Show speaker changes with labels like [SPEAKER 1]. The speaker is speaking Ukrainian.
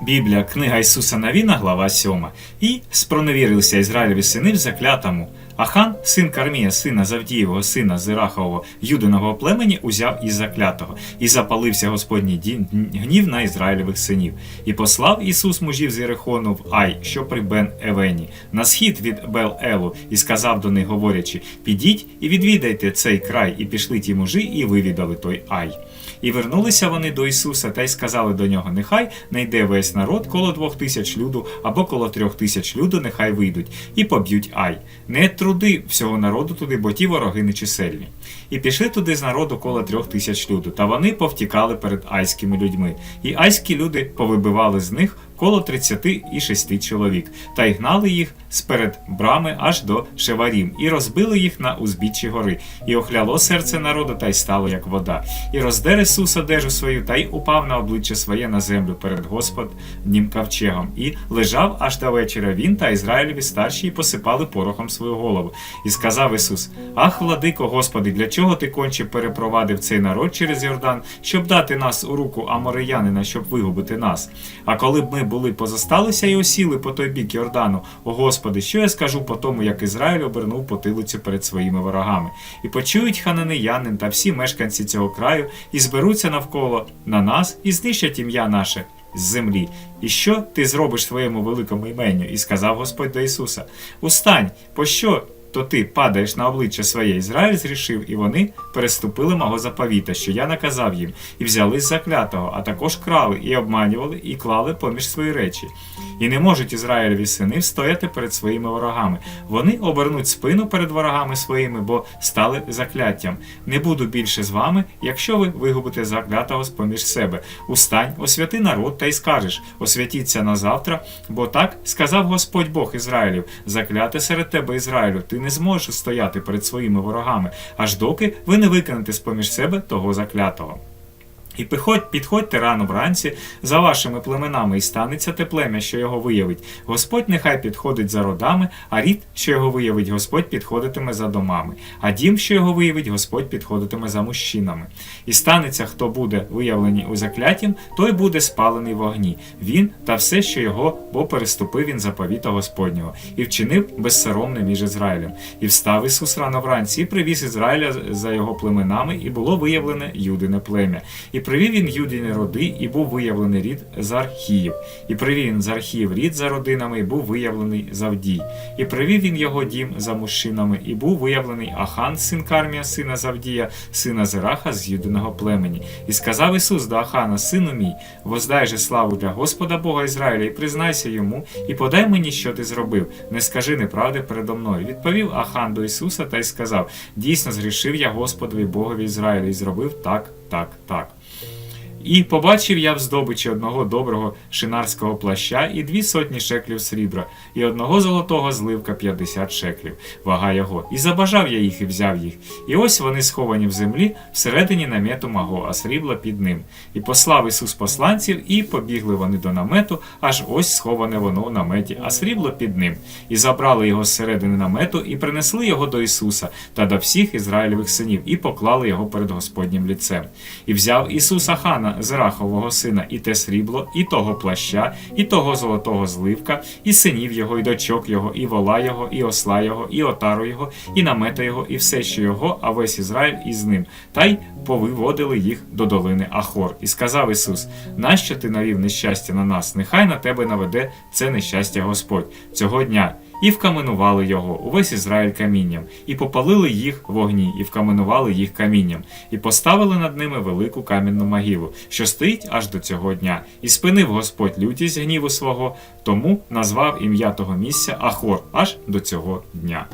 [SPEAKER 1] Біблія, книга Ісуса Навіна, глава 7. І спроневірився Ізраїлеві сини в заклятому. Ахан, син Кармія, сина Завдієвого, сина Зирахового, Юдиного племені, узяв із заклятого, і запалився Господній дін- гнів на Ізраїлевих синів. І послав Ісус мужів з Єрихону в Ай, що при Бен Евені, на схід від Бел Елу, і сказав до них, говорячи: Підіть і відвідайте цей край, і пішли ті мужі, і вивідали той Ай. І вернулися вони до Ісуса та й сказали до нього: Нехай не йде весь народ коло двох тисяч люду або коло трьох тисяч люду, нехай вийдуть і поб'ють ай. Не труди всього народу туди, бо ті вороги нечисельні. І пішли туди з народу коло трьох тисяч люду, та вони повтікали перед айськими людьми. І айські люди повибивали з них коло 36 чоловік, та й гнали їх сперед брами аж до Шеварім, і розбили їх на узбіччі гори, і охляло серце народу, та й стало як вода. І роздер Ісус одежу свою, та й упав на обличчя своє на землю перед Господнім ковчегом, і лежав аж до вечора він та Ізраїлеві старші, і посипали порохом свою голову. І сказав Ісус: Ах, владико, Господи, для чого ти конче перепровадив цей народ через Йордан, щоб дати нас у руку амореянина, щоб вигубити нас? А коли б ми були позосталися і осіли по той бік Йордану, о Господи, що я скажу по тому, як Ізраїль обернув потилицю перед своїми ворогами? І почують хананеянин та всі мешканці цього краю, і зберуться навколо на нас, і знищать ім'я наше з землі. І що ти зробиш своєму великому іменню? І сказав Господь до Ісуса: Устань, пощо то ти падаєш на обличчя своє, Ізраїль зрішив, і вони переступили мого заповіта, що я наказав їм, і взяли заклятого, а також крали, і обманювали, і клали поміж свої речі. І не можуть Ізраїлеві сини встояти перед своїми ворогами. Вони обернуть спину перед ворогами своїми, бо стали закляттям. Не буду більше з вами, якщо ви вигубите заклятого з поміж себе. Устань, освяти народ та й скажеш: освятіться на завтра, бо так сказав Господь Бог Ізраїлів: закляте серед тебе, Ізраїлю, ти не зможеш стояти перед своїми ворогами, аж доки ви не викинете з поміж себе того заклятого. І підходьте рано вранці за вашими племенами, і станеться те плем'я, що його виявить. Господь нехай підходить за родами, а рід, що його виявить, Господь підходитиме за домами, а дім, що його виявить, Господь підходитиме за мужчинами. І станеться, хто буде виявлений у закляттям, той буде спалений в огні. Він та все, що його, бо переступив він заповіта Господнього, і вчинив безсоромне між Ізраїлем. І встав Ісус рано вранці, і привіз Ізраїля за його племенами, і було виявлене Юдине плем'я. І привів він Юдіні роди, і був виявлений рід з Архіїв. І привів він з Архіїв рід за родинами, і був виявлений Завдій. І привів він його дім за мужчинами, і був виявлений Ахан, син Кармія, сина Завдія, сина Зераха з Юдиного племені. І сказав Ісус до Ахана, сину мій, воздай же славу для Господа Бога Ізраїля, і признайся йому, і подай мені, що ти зробив. Не скажи неправди передо мною. Відповів Ахан до Ісуса та й сказав: Дійсно згрішив я Господові Богові Ізраїля, і зробив так, так, так. І побачив я в здобичі одного доброго шинарського плаща і дві сотні шеклів срібра, і одного золотого зливка 50 шеклів, вага його. І забажав я їх і взяв їх. І ось вони сховані в землі всередині намету мого, а срібла під ним. І послав Ісус посланців, і побігли вони до намету, аж ось сховане воно в наметі, а срібло під ним. І забрали його зсередини намету, і принесли його до Ісуса та до всіх Ізраїльових синів, і поклали його перед Господнім ліцем. І взяв Ісуса хана, Зерахового сина, і те срібло, і того плаща, і того золотого зливка, і синів його, і дочок його, і вола його, і осла його, і отару його, і намета його, і все, що його, а весь Ізраїль із ним, та й повиводили їх до долини Ахор. І сказав Ісус: Нащо ти навів нещастя на нас? Нехай на тебе наведе це нещастя Господь цього дня. І вкаменували його увесь Ізраїль камінням, і попалили їх в огні, і вкаменували їх камінням, і поставили над ними велику камінну могилу, що стоїть аж до цього дня. І спинив Господь лютість гніву свого, тому назвав ім'я того місця Ахор аж до цього дня.